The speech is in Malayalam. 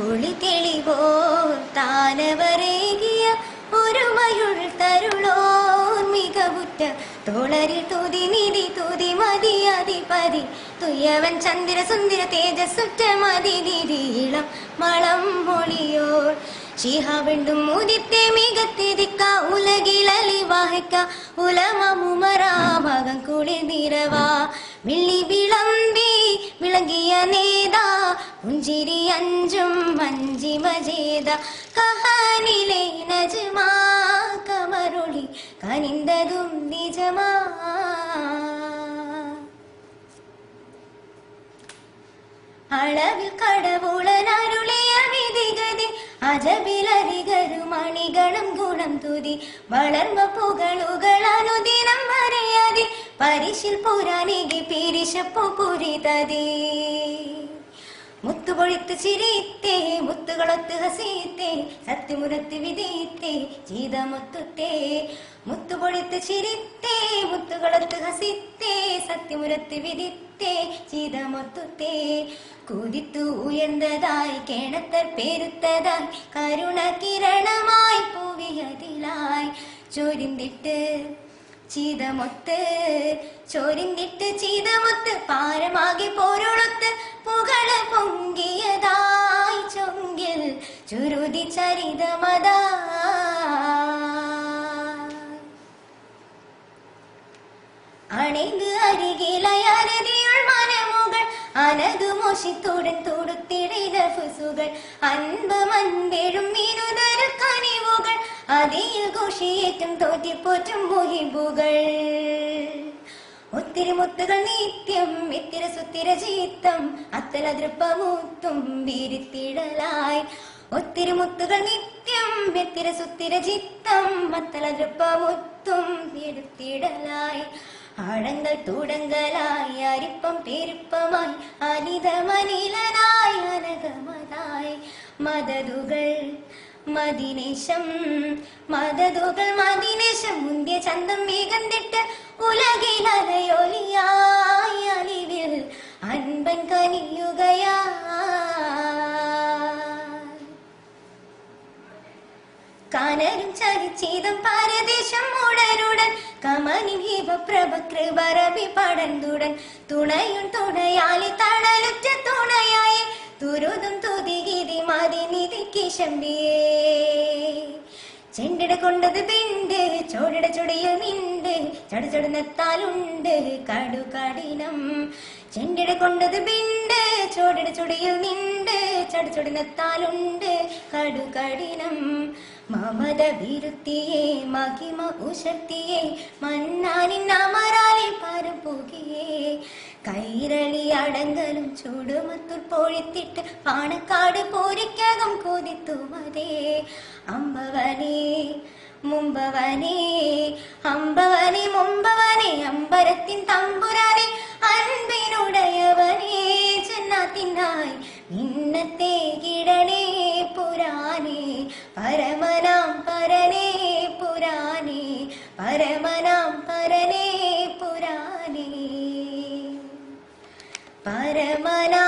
ഒളി തെളിവോ താനവരേകിയ ഒരു മയുൾ തരുളോ മികവുറ്റ തോളരിൽ തുതി നിധി തുതി മതി അധിപതി തുയവൻ ചന്ദ്ര സുന്ദര തേജസ്സുറ്റ മതി നിധിയിളം മളം മൊഴിയോൾ ശിഹാവെണ്ടും മുദിത്തെ മികത്തിരിക്ക ഉലകിലലി വാഹിക്ക ഉലമമുമരാമകം കുളിർ നിറവാ വിളി വിളമ്പി വിളങ്ങിയ നേതാ പുഞ്ചിരി അഞ്ചും മഞ്ചിമ ചെയ്ത കഹാനിലെ നജമാ കമരുളി കനിന്തതും നിജമാ. അളവിൽ കടവുളനരുളിയ വിധിഗതി അജബിലരികരും മണികളും ഗുണം തുതി വളർന്ന പുകളുകൾ അനുദിനം വരയാതി പരിശിൽ പുരാനികി പിരിശപ്പു പുരിതതി. മുത്തുപൊഴിത്ത് ചിരിത്തേ മുത്തുകളൊത്ത് ഹസീത്തേ സത്യമുരത്ത് വിധിയിത്തേ ചീത മുത്തുത്തേ മുത്തുപൊഴിത്ത് ചിരിത്തേ മുത്തുകളൊത്ത് ഹസിത്തേ സത്യമുരത്ത് വിധിത്തേ ചീതമൊത്തുത്തേ. കുതിത്തു ഉയർന്നതായി കേണത്തർ പെരുത്തതായി കരുണ കിരണമായി പൂവിയതിലായി ചൊരിന്തിട്ട് ചീതമൊത്ത് ചോരിന്തിട്ട് ചീതമൊത്ത് പാരമാകെ പോരുളൊത്ത് പുകള പൊങ്കിയതായി ചൊങ്കിൽ ചുരുതി ചരിതമതാ. അണിந்து അരികിലയരതിയുൾ മനമുകൾ അനതു മോശിത്തോടൻ തൊടുത്തിട ഫുസുകൾ. അൻപ് മന്തിഴും മീനുതര കനിവുകൾ അതിൽ ഘോഷിയേറ്റും തോറ്റിപ്പോറ്റും മുഹിബുകൾ മുത്തുകൾ നിത്യം ഇത്തിര സുത്തിര ചീത്തം അത്തല ദൃപ്പമൂത്തും വീരിത്തിടലായി ഒത്തിരി മുത്തുകൾ നിത്യം ഇത്തിര സുത്തിര ചിത്തം അത്തല ദൃപ്പമുത്തും വീടുത്തിടലായി ആഴങ്ങൾ തുടങ്ങലായി അരിപ്പം പെരുപ്പമായി അനിതമനിലനായി അനകമതായി മദതുകൾ മദിനേശം മദതുകൾ മദിനേശം മുന്തിയ ചന്തം വേഗന്തിട്ട് ഉലകിലലയൊലിയായി അലിവിൽ അൻപൻ കനിയുകയാ കാനരും ചരിച്ചീതം പാരദേശം ഉടനുടൻ. കമനി ഭീമപ്രഭ കൃപരബി പടന്തുടൻ തുണയും തുണയാലി തണലുറ്റ തുണയായി ശമ്പിയേ ചെണ്ടിട കൊണ്ടത് പിണ്ട് ചോടിട ചുടിയ നിണ്ട് ചടു നെത്താലുണ്ട് കടു കഠിനം ചെണ്ടിട കൊണ്ടത് പിണ്ട് ചോടിട ചുടിയ നിണ്ട് ചടു കടുകഠിനം കടു കഠിനം മമത വിരുത്തിയെ മഹിമ ഉശക്തിയെ മന്നാനിൻ അമരാലിൽ പരപ്പുകയെ കൈരളി അടങ്കലും ചൂടുമത്തുൽ പൊഴിത്തിട്ട് പാണക്കാട് പോരിക്കകം കൊതിത്തുമതേ. അമ്പവനേ മുമ്പവനേ അമ്പവനെ മുമ്പവനെ അമ്പരത്തിൻ തമ്പുരാനെ ഇന്നത്തെ കിടണേ पुराणे പരമനാം പരനേ पुराणे പരമനാം പരനേ पुराणे परमना